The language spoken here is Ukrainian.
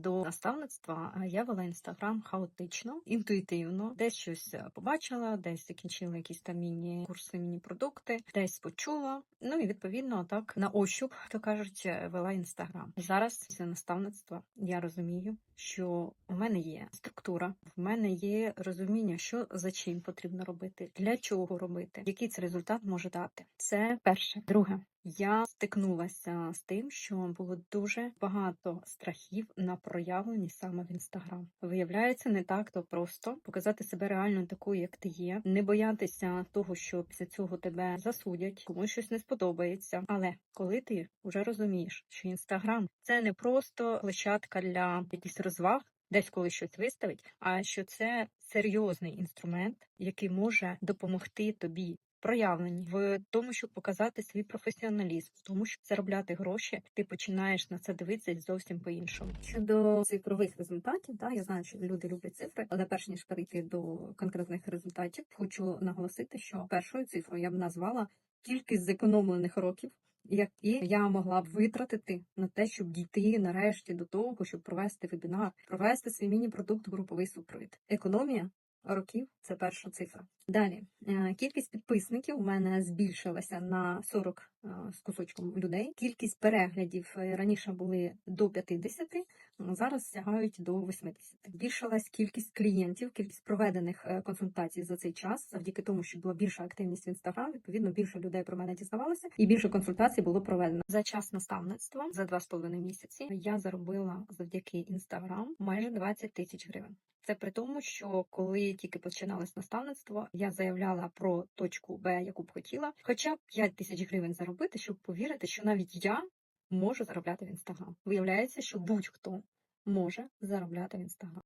До наставництва я вела інстаграм хаотично, інтуїтивно, десь щось е, побачила, десь закінчила якісь там міні-курси, міні-продукти, десь почула. Ну і відповідно так на ощуп, то кажуть, е, вела інстаграм. Зараз це наставництво. Я розумію, що у мене є структура, в мене є розуміння, що за чим потрібно робити, для чого робити, який це результат може дати. Це перше. Друге, я стикнулася з тим, що було дуже багато страхів на проявленні саме в інстаграм. Виявляється, не так то просто показати себе реально такою, як ти є, не боятися того, що після цього тебе засудять, комусь щось не сподобається. Але коли ти вже розумієш, що інстаграм це не просто площадка для якихось розваг. Десь коли щось виставить, а що це серйозний інструмент, який може допомогти тобі проявлені в тому, щоб показати свій професіоналізм, тому, щоб заробляти гроші, ти починаєш на це дивитися зовсім по-іншому. Щодо цифрових результатів, да, я знаю, що люди люблять цифри, але перш ніж перейти до конкретних результатів, хочу наголосити, що першою цифрою я б назвала кількість зекономлених років. Які я могла б витратити на те, щоб дійти нарешті до того, щоб провести вебінар, провести свій міні-продукт груповий супровід. Економія років це перша цифра. Далі е, кількість підписників у мене збільшилася на 40 е, з кусочком людей. Кількість переглядів е, раніше були до 50, зараз сягають до 80. Збільшилась кількість клієнтів, кількість проведених е, консультацій за цей час, завдяки тому, що була більша активність в інстаграм. Відповідно, більше людей про мене дізнавалося, і більше консультацій було проведено за час наставництва за два з половиною місяці. Я заробила завдяки інстаграм майже 20 тисяч гривень. Це при тому, що коли тільки починалось наставництво, я заявляла про точку Б, яку б хотіла, хоча б 5 тисяч гривень заробити, щоб повірити, що навіть я можу заробляти в інстаграм. Виявляється, що будь-хто може заробляти в інстаграм.